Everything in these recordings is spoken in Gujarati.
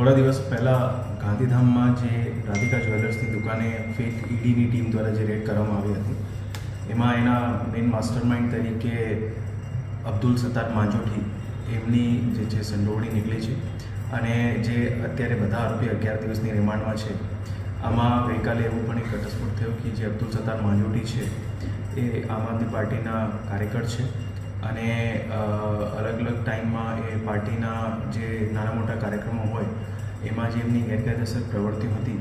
થોડા દિવસ પહેલાં ગાંધીધામમાં જે રાધિકા જ્વેલર્સની દુકાને ફેક ઈડીની ટીમ દ્વારા જે રેડ કરવામાં આવી હતી, એમાં એના મેઇન માસ્ટર માઇન્ડ તરીકે અબ્દુલ સત્તાર માંજોઠી, એમની જે છે સંડોવણી નીકળી છે અને જે અત્યારે બધા આરોપી અગિયાર દિવસની રિમાન્ડમાં છે. આમાં ગઈકાલે એવું પણ એક ઘટસ્ફોટ થયો કે જે અબ્દુલ સત્તાર માંજોઠી છે, એ આમ આદમી પાર્ટીના કાર્યકર છે. અને અલગ અલગ ટાઈમમાં એ પાર્ટીના જે નાના મોટા કાર્યક્રમો હોય, એમાં જે એમની ગેરકાયદેસર પ્રવૃત્તિઓ હતી,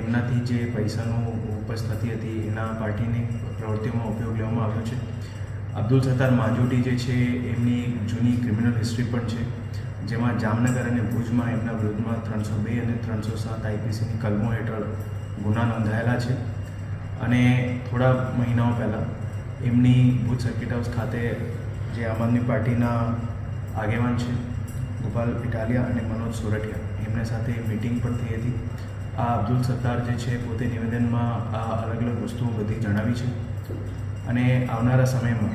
એમનાથી જે પૈસાનું ઉપજ થતી હતી, એના પાર્ટીની પ્રવૃત્તિઓમાં ઉપયોગ લેવામાં આવ્યો છે. અબ્દુલ સત્તાર માંજોટી જે છે, એમની જૂની ક્રિમિનલ હિસ્ટ્રી પણ છે, જેમાં જામનગર અને ભુજમાં એમના વિરુદ્ધમાં ત્રણસો બે અને ત્રણસો સાત આઈપીસીની કલમો હેઠળ ગુના નોંધાયેલા છે. અને થોડા મહિનાઓ પહેલાં એમની ભુજ સર્કિટ હાઉસ ખાતે જે આમ આદમી પાર્ટીના આગેવાન છે, ગોપાલ ઇટાલિયા અને મનોજ સોરઠિયા. એમને સાથે મિટિંગ પણ થઈ હતી. આ અબ્દુલ સત્તાર જે છે, પોતે નિવેદનમાં આ અલગ અલગ વસ્તુઓ બધી જણાવી છે. અને આવનારા સમયમાં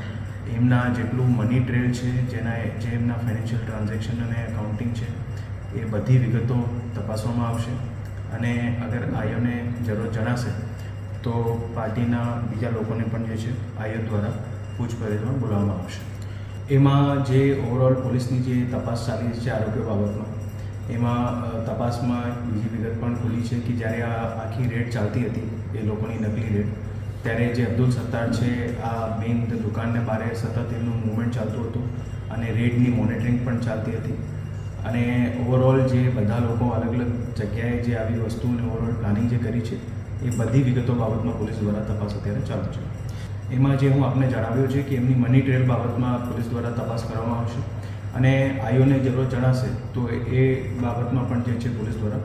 એમના જેટલું મની ટ્રેલ છે, જેના જે એમના ફાઇનાન્શિયલ ટ્રાન્ઝેક્શન અને એકાઉન્ટિંગ છે, એ બધી વિગતો તપાસવામાં આવશે. અને અગર આયોને જરૂર જણાશે, તો પાર્ટીના બીજા લોકોને પણ જે છે આયો દ્વારા પૂછપરછમાં બોલાવવામાં આવશે. એમાં જે ઓવરઓલ પોલીસની જે તપાસ ચાલી રહી છે આરોગ્ય બાબતમાં, એમાં તપાસમાં બીજી વિગત પણ ખુલી છે કે જ્યારે આ આખી રેડ ચાલતી હતી, એ લોકોની નકલી રેડ, ત્યારે જે અબ્દુલ સત્તાર છે, આ મેઇન દુકાનને બારે સતત એમનું મૂવમેન્ટ ચાલતું હતું અને રેડની મોનિટરિંગ પણ ચાલતી હતી. અને ઓવરઓલ જે બધા લોકો અલગ અલગ જગ્યાએ જે આવી વસ્તુઓને ઓવરઓલ પ્લાનિંગ જે કરી છે, એ બધી વિગતો બાબતમાં પોલીસ દ્વારા તપાસ અત્યારે ચાલુ છે. એમાં જે હું આપને જણાવ્યું છે કે એમની મની ટ્રેલ બાબતમાં પોલીસ દ્વારા તપાસ કરવામાં આવશે. અને આયોને જરૂર જણાશે તો એ બાબતમાં પણ જે છે પોલીસ દ્વારા